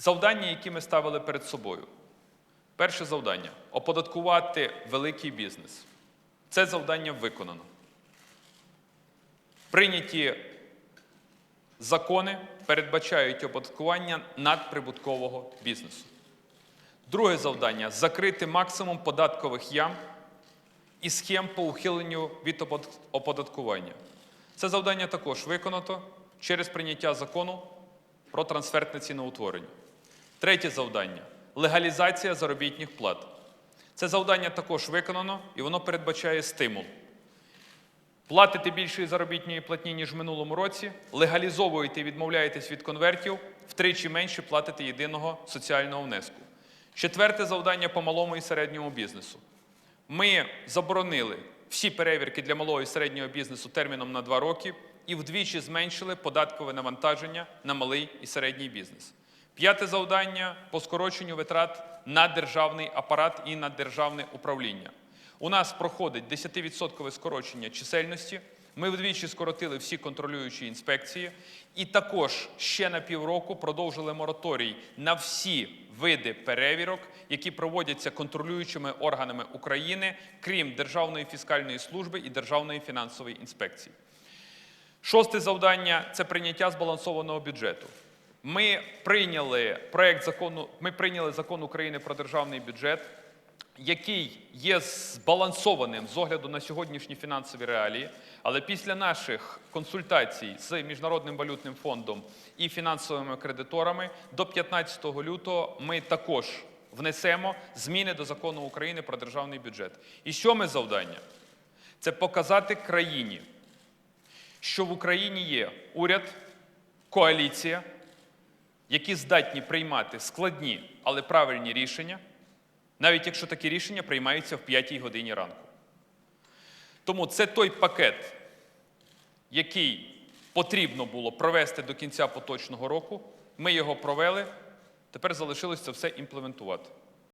Завдання, які ми ставили перед собою. Перше завдання оподаткувати великий бізнес. Це завдання виконано. Прийняті закони передбачають оподаткування надприбуткового бізнесу. Друге завдання закрити максимум податкових ям і схем по ухиленню від оподаткування. Це завдання також виконано через прийняття закону про трансфертне ціноутворення. Третє завдання легалізація заробітних плат. Це завдання також виконано і воно передбачає стимул. Платите більшої заробітної платні, ніж в минулому році, легалізовуєте і відмовляєтесь від конвертів, втричі менше платите єдиного соціального внеску. Четверте завдання по малому і середньому бізнесу. Ми заборонили всі перевірки для малого і середнього бізнесу терміном на два роки і вдвічі зменшили податкове навантаження на малий і середній бізнес. П'яте завдання по скороченню витрат на державний апарат і на державне управління. У нас проходить 10% скорочення чисельності. Ми вдвічі скоротили всі контролюючі інспекції, і також ще на півроку продовжили мораторій на всі види перевірок, які проводяться контролюючими органами України, крім Державної фіскальної служби і Державної фінансової інспекції. Шосте завдання це прийняття збалансованого бюджету. Ми прийняли проект закону, ми прийняли закон України про державний бюджет, який є збалансованим з огляду на сьогоднішні фінансові реалії. Але після наших консультацій з Міжнародним валютним фондом і фінансовими кредиторами до 15 лютого ми також внесемо зміни до закону України про державний бюджет. І сьоме завдання це показати країні, що в Україні є уряд, коаліція, які здатні приймати складні, але правильні рішення, навіть якщо такі рішення приймаються в 5 годині ранку. Тому це той пакет, який потрібно було провести до кінця поточного року. Ми його провели. Тепер залишилось це все імплементувати.